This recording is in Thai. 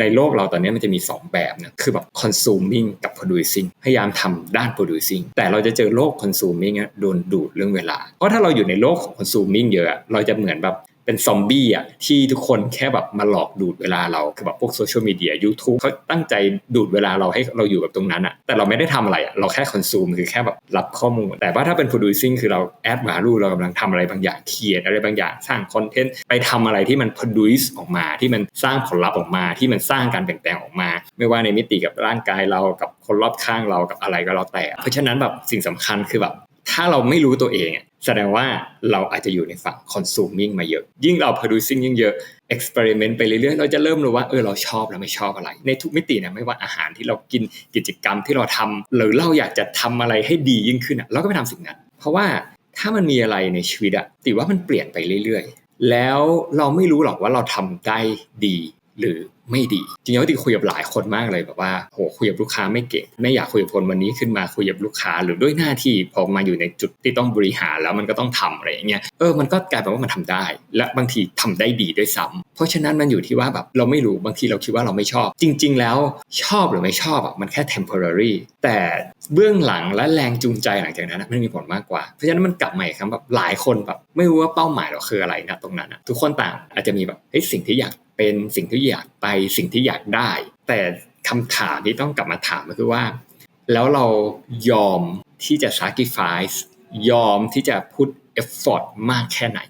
ในโลกเราตอนนี้มันจะมี 2 แบบนะคือแบบ consuming กับ producing พยายามทำด้าน producing แต่เราจะเจอโลก consuming โดนดูดเรื่องเวลา เพราะถ้าเราอยู่ในโลกของ consuming เยอะ เราจะเหมือนแบบ เป็นซอมบี้อะที่ทุกคนแค่แบบมาหลอกดูดเวลาเราคือแบบพวกโซเชียลมีเดียยูทูบเขาตั้งใจดูดเวลาเราให้เราอยู่กับตรงนั้นอะแต่เราไม่ได้ทำอะไรอะเราแค่คอนซูมคือแค่แบบรับข้อมูล แต่ว่าถ้าเป็น producing คือเราแอดวาลูเรากำลังทำอะไรบางอย่างเขียนอะไรบางอย่างสร้างคอนเทนต์ไปทำอะไรที่มัน produce ออกมาที่มันสร้างผลลัพธ์ออกมาที่มันสร้างการเปลี่ยนแปลงออกมา ไม่ว่าในมิติกับร่างกายเรากับคนรอบข้างเรากับอะไรก็แล้วแต่ เพราะฉะนั้นแบบสิ่งสำคัญคือแบบ ถ้าเราไม่รู้ตัวเองแสดงว่าเราอาจจะอยู่ในฝั่ง consuming มาเยอะ ยิ่งเรา producing ยิ่งเยอะ experiment ไปเรื่อยๆ เราจะเริ่มรู้ว่าเออเราชอบแล้วไม่ชอบอะไร ในทุกมิตินะไม่ว่าอาหารที่เรากินกิจกรรมที่เราทำหรือเราอยากจะทำอะไรให้ดียิ่งขึ้นอะเราก็ไปทำสิ่งนั้น เพราะว่าถ้ามันมีอะไรในชีวิตอะติว่ามันเปลี่ยนไปเรื่อยๆ แล้วเราไม่รู้หรอกว่าเราทำได้ดี หรือไม่ดีจริงๆแล้วติคุยกับหลายคนมากเลยแบบว่าโหคุยกับลูกค้าไม่เก่ง ไม่อยากคุยกับคนวันนี้ขึ้นมาคุยกับลูกค้า หรือด้วยหน้าที่พอมาอยู่ในจุดที่ต้องบริหารแล้วมันก็ต้องทำอะไรอย่างเงี้ยเออมันก็กลายเป็นว่ามันทำได้ และบางทีทำได้ดีด้วยซ้ำเพราะฉะนั้นมันอยู่ที่ว่าแบบเราไม่รู้บางทีเราคิดว่าเราไม่ชอบ จริง ๆ แล้วชอบหรือไม่ชอบอะมันแค่ temporary แต่เบื้องหลังและแรงจูงใจหลังจากนั้นมันมีผลมากกว่า เพราะฉะนั้นมันกลับมาอีกครับแบบหลายคนแบบไม่รู้ว่าเป้าหมายเราคืออะไรนะตรงนั้นทุกคนต่างอาจจะมีแบบเฮ้ยสิ่งที่อยาก เป็นสิ่งที่อยากไปสิ่งที่อยากได้ แต่คำถามที่ต้องกลับมาถามก็คือว่า แล้วเรายอมที่จะ sacrifice ยอมที่จะพุฒ effort มากแค่ไหน